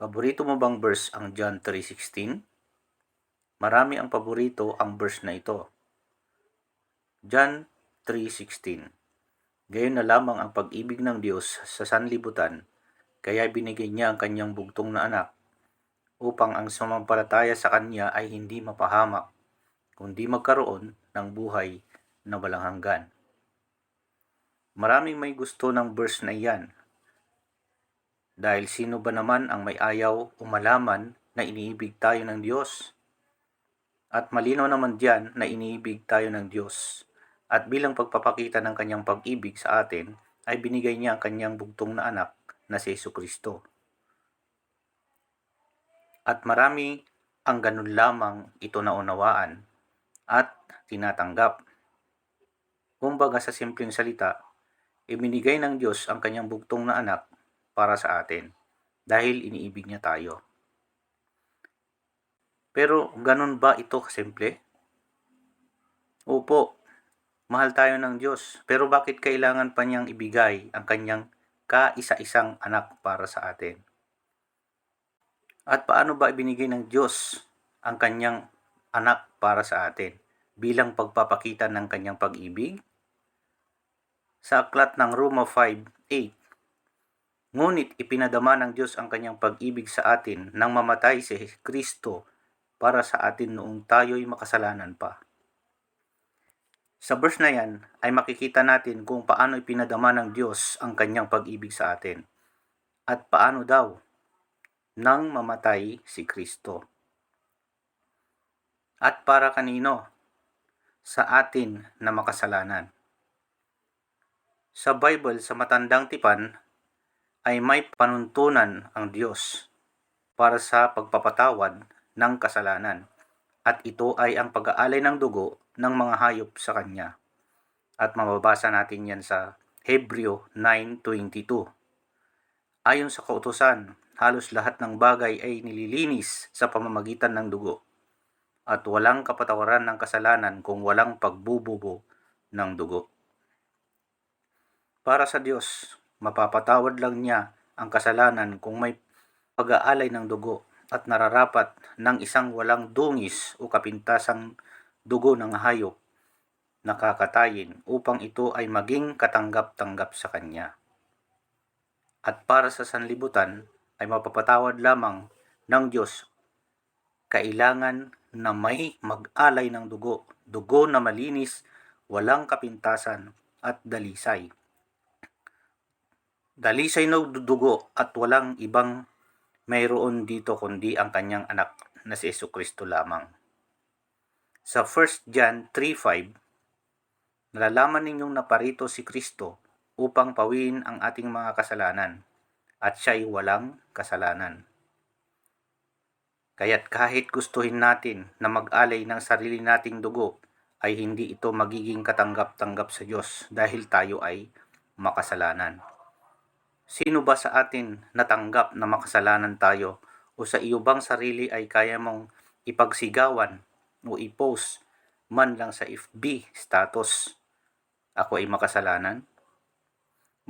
Paborito mo bang verse ang John 3.16? Marami ang paborito ang verse na ito. John 3.16 Gayon na lamang ang pag-ibig ng Diyos sa sanlibutan, kaya binigay niya ang kanyang bugtong na anak, upang ang sumampalataya sa kanya ay hindi mapahamak, kundi magkaroon ng buhay na walang hanggan. Maraming may gusto ng verse na iyan, dahil sino ba naman ang may ayaw o malaman na iniibig tayo ng Diyos? At malinaw naman diyan na iniibig tayo ng Diyos. At bilang pagpapakita ng kanyang pag-ibig sa atin, ay binigay niya ang kanyang bugtong na anak na si Yesu Kristo. At marami ang ganun lamang ito naunawaan at tinatanggap. Kumbaga sa simpleng salita, ibinigay ng Diyos ang kanyang bugtong na anak para sa atin dahil iniibig niya tayo. Pero ganun ba ito kasimple? Opo, mahal tayo ng Diyos. Pero bakit kailangan pa niyang ibigay ang kanyang kaisa-isang anak para sa atin? At paano ba ibinigay ng Diyos ang kanyang anak para sa atin? Bilang pagpapakita ng kanyang pag-ibig? Sa aklat ng Roma 5.8 Ngunit ipinadama ng Diyos ang kanyang pag-ibig sa atin nang mamatay si Kristo para sa atin noong tayo'y makasalanan pa. Sa verse na yan ay makikita natin kung paano ipinadama ng Diyos ang kanyang pag-ibig sa atin at paano daw nang mamatay si Kristo. At para kanino? Sa atin na makasalanan. Sa Bible, sa matandang tipan, ay may panuntunan ang Diyos para sa pagpapatawad ng kasalanan at ito ay ang pag-aalay ng dugo ng mga hayop sa Kanya. At mababasa natin yan sa Hebreo 9.22. Ayon sa kautusan, halos lahat ng bagay ay nililinis sa pamamagitan ng dugo at walang kapatawaran ng kasalanan kung walang pagbububo ng dugo. Para sa Diyos, mapapatawad lang niya ang kasalanan kung may pag-aalay ng dugo at nararapat ng isang walang dungis o kapintasang dugo ng hayop na kakatayin upang ito ay maging katanggap-tanggap sa kanya. At para sa sanlibutan ay mapapatawad lamang ng Diyos kailangan na may mag-alay ng dugo, dugo na malinis, walang kapintasan at dalisay dalisay na dugo at walang ibang mayroon dito kundi ang kanyang anak na si Yesu Kristo lamang. Sa 1 John 3.5, nalalaman ninyong naparito si Kristo upang pawin ang ating mga kasalanan at siya'y walang kasalanan. Kaya't kahit gustuhin natin na mag-alay ng sarili nating dugo, ay hindi ito magiging katanggap-tanggap sa Diyos dahil tayo ay makasalanan. Sino ba sa atin natanggap na makasalanan tayo o sa iyo bang sarili ay kaya mong ipagsigawan o i-post man lang sa FB status ako ay makasalanan?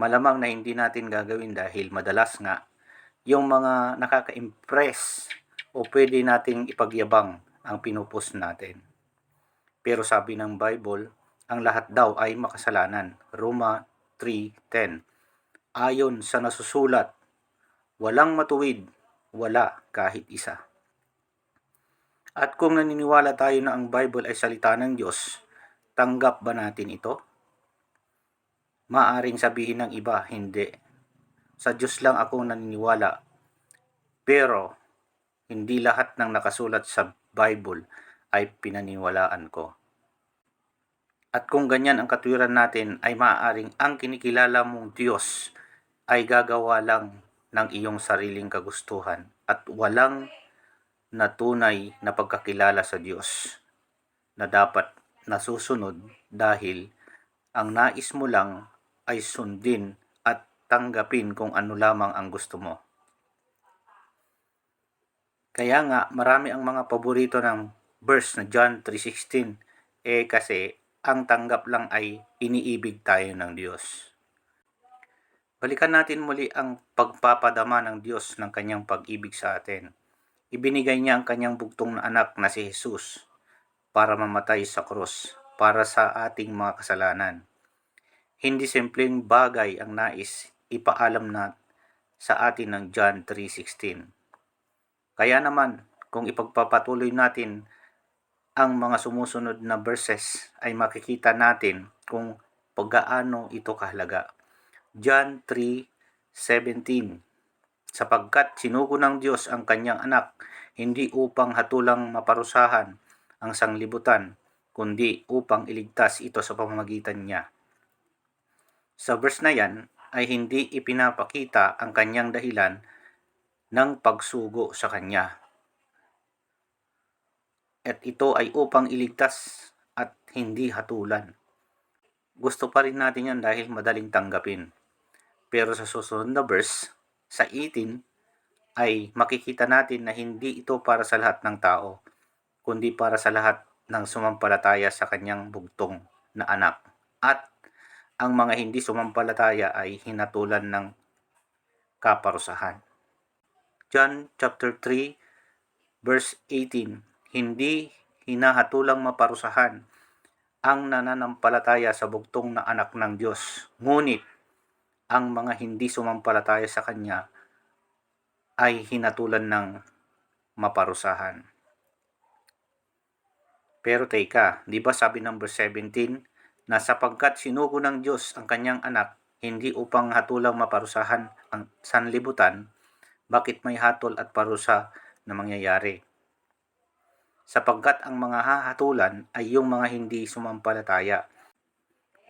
Malamang na hindi natin gagawin dahil madalas nga yung mga nakaka-impress o pwede nating ipagyabang ang pinupost natin. Pero sabi ng Bible, ang lahat daw ay makasalanan. Roma 3.10 Ayon sa nasusulat, walang matuwid, wala kahit isa. At kung naniniwala tayo na ang Bible ay salita ng Diyos, tanggap ba natin ito? Maaring sabihin ng iba, hindi. Sa Diyos lang ako naniniwala. Pero, hindi lahat ng nakasulat sa Bible ay pinaniwalaan ko. At kung ganyan ang katwiran natin ay maaaring ang kinikilala mong Diyos ay gagawa lang ng iyong sariling kagustuhan at walang natunay na pagkakilala sa Diyos na dapat nasusunod dahil ang nais mo lang ay sundin at tanggapin kung ano lamang ang gusto mo. Kaya nga marami ang mga paborito ng verse na John 3.16 eh kasi ang tanggap lang ay iniibig tayo ng Diyos. Balikan natin muli ang pagpapadama ng Diyos ng kanyang pag-ibig sa atin. Ibinigay niya ang kanyang bugtong na anak na si Jesus para mamatay sa krus para sa ating mga kasalanan. Hindi simpleng bagay ang nais ipaalam na sa atin ng John 3.16. Kaya naman, kung ipagpapatuloy natin ang mga sumusunod na verses ay makikita natin kung paggaano ito kahalaga. John 3:17 Sapagkat sinugo ng Diyos ang kanyang anak hindi upang hatulang maparusahan ang sanglibutan kundi upang iligtas ito sa pamamagitan niya. Sa verse na yan ay hindi ipinapakita ang kanyang dahilan ng pagsugo sa kanya. At ito ay upang iligtas at hindi hatulan. Gusto pa rin natin yan dahil madaling tanggapin. Pero sa susunod na verse, sa 18, ay makikita natin na hindi ito para sa lahat ng tao, kundi para sa lahat ng sumampalataya sa kanyang bugtong na anak. At ang mga hindi sumampalataya ay hinatulan ng kaparusahan. John chapter 3 verse 18 Hindi hinahatulang maparusahan ang nananampalataya sa bugtong na anak ng Diyos. Ngunit ang mga hindi sumampalataya sa Kanya ay hinatulan ng maparusahan. Pero teka, di ba sabi ng verse 17 na sapagkat sinugo ng Diyos ang kanyang anak hindi upang hatulang maparusahan ang sanlibutan, bakit may hatol at parusa na mangyayari? Sapagkat ang mga hahatulan ay yung mga hindi sumampalataya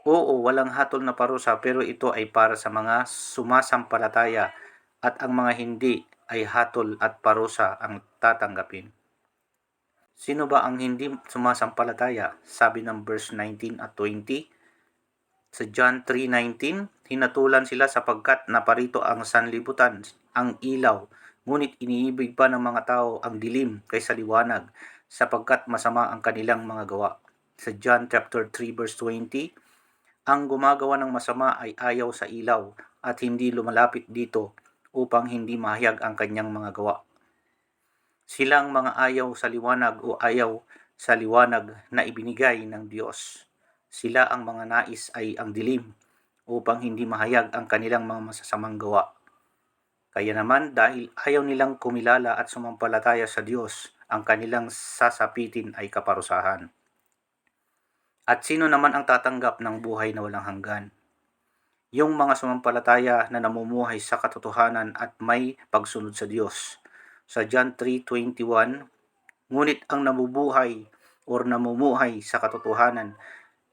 Oo, walang hatol na parusa pero ito ay para sa mga sumasampalataya at ang mga hindi ay hatol at parusa ang tatanggapin. Sino ba ang hindi sumasampalataya? Sabi ng verse 19 at 20. Sa John 3.19, hinatulan sila sapagkat naparito ang sanlibutan, ang ilaw, ngunit iniibig pa ng mga tao ang dilim kaysa liwanag, sapagkat masama ang kanilang mga gawa. Sa John chapter 3 verse 20, ang gumagawa ng masama ay ayaw sa ilaw at hindi lumalapit dito upang hindi mahayag ang kanyang mga gawa. Silang mga ayaw sa liwanag o ayaw sa liwanag na ibinigay ng Diyos. Sila ang mga nais ay ang dilim upang hindi mahayag ang kanilang mga masasamang gawa. Kaya naman dahil ayaw nilang kumilala at sumampalataya sa Diyos, ang kanilang sasapitin ay kaparusahan. At sino naman ang tatanggap ng buhay na walang hanggan? Yung mga sumampalataya na namumuhay sa katotohanan at may pagsunod sa Diyos. Sa John 3.21, Ngunit ang nabubuhay or namumuhay sa katotohanan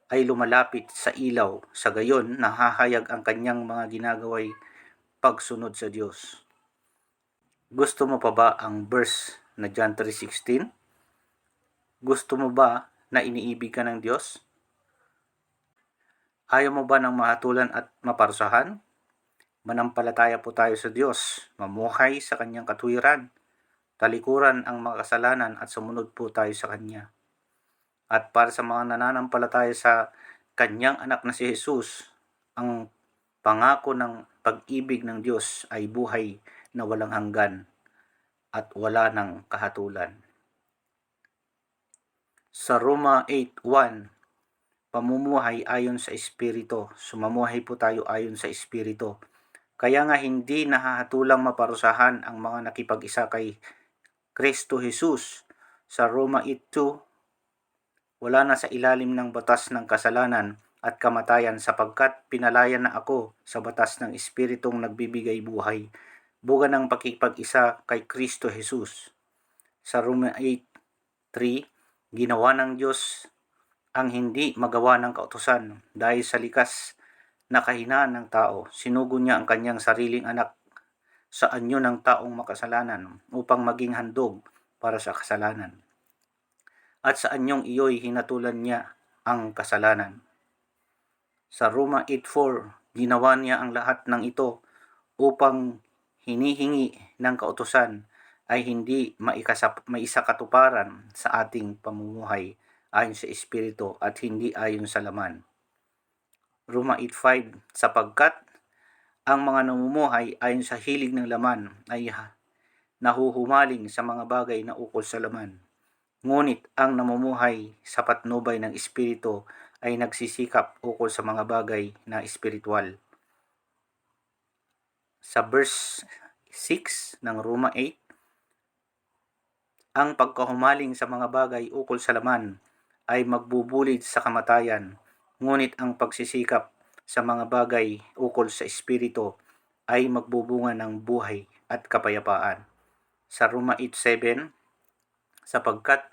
ay lumalapit sa ilaw, sa gayon nahahayag ang kanyang mga ginagaway pagsunod sa Diyos. Gusto mo pa ba ang verse na John 3.16? Gusto mo ba na iniibig ka ng Diyos? Ayaw mo ba ng mahatulan at maparusahan? Manampalataya po tayo sa Diyos, mamuhay sa Kanyang katuwiran, talikuran ang mga kasalanan at sumunod po tayo sa Kanya. At para sa mga nananampalataya sa Kanyang anak na si Jesus, ang pangako ng pag-ibig ng Diyos ay buhay na walang hanggan at wala ng kahatulan. Sa Roma 8.1 pamumuhay ayon sa Espiritu. Sumamuhay po tayo ayon sa Espiritu. Kaya nga hindi nahahatulang maparusahan ang mga nakipag-isa kay Kristo Jesus. Sa Roma 8.2, wala na sa ilalim ng batas ng kasalanan at kamatayan sapagkat pinalayan na ako sa batas ng Espiritong nagbibigay buhay, buga ng pakipag-isa kay Kristo Jesus. Sa Roma 8.3, ginawa ng Diyos ang hindi magawa ng kautusan dahil sa likas na kahinaan ng tao. Sinugo niya ang kanyang sariling anak sa anyo ng taong makasalanan upang maging handog para sa kasalanan. At sa anyong iyo'y hinatulan niya ang kasalanan. Sa Roma 8.4, ginawa niya ang lahat ng ito upang hinihingi ng kautusan ay hindi maikasap, maisakatuparan sa ating pamumuhay ayon sa Espiritu at hindi ayon sa laman. Roma 8.5 Sapagkat Ang mga namumuhay ayon sa hilig ng laman ay nahuhumaling sa mga bagay na ukol sa laman. Ngunit ang namumuhay sa patnubay ng Espiritu ay nagsisikap ukol sa mga bagay na espiritual. Sa verse 6 ng Roma 8, ang pagkahumaling sa mga bagay ukol sa laman ay magbubulid sa kamatayan, ngunit ang pagsisikap sa mga bagay ukol sa Espiritu ay magbubunga ng buhay at kapayapaan. Sa Roma 8.7, sapagkat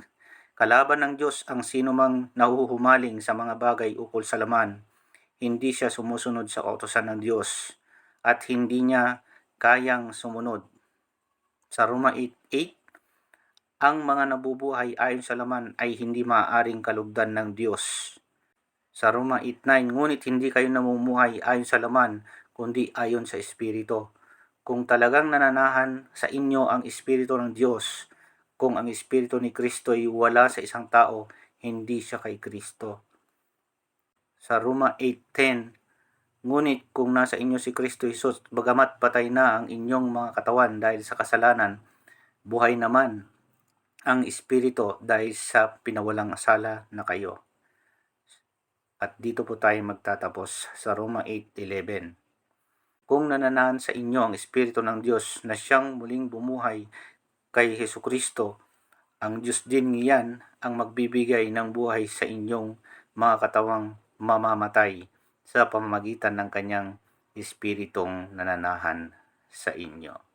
kalaban ng Diyos ang sinumang nahuhumaling sa mga bagay ukol sa laman, hindi siya sumusunod sa kautosan ng Diyos at hindi niya kayang sumunod. Sa Roma 8.8, ang mga nabubuhay ayon sa laman ay hindi maaaring kalugdan ng Diyos. Sa Roma 8.9, ngunit hindi kayo namumuhay ayon sa laman, kundi ayon sa Espiritu. Kung talagang nananahan sa inyo ang Espiritu ng Diyos, kung ang Espiritu ni Kristo ay wala sa isang tao, hindi siya kay Kristo. Sa Roma 8.10, Ngunit kung nasa inyo si Kristo Jesus, bagamat patay na ang inyong mga katawan dahil sa kasalanan, buhay naman ang Espiritu dahil sa pinawalang sala na kayo. At dito po tayo magtatapos sa Roma 8.11. Kung nananahan sa inyo ang Espiritu ng Diyos na siyang muling bumuhay kay Heso Kristo, ang Diyos din niyan ang magbibigay ng buhay sa inyong mga katawang mamamatay sa pamamagitan ng kanyang Espiritong nananahan sa inyo.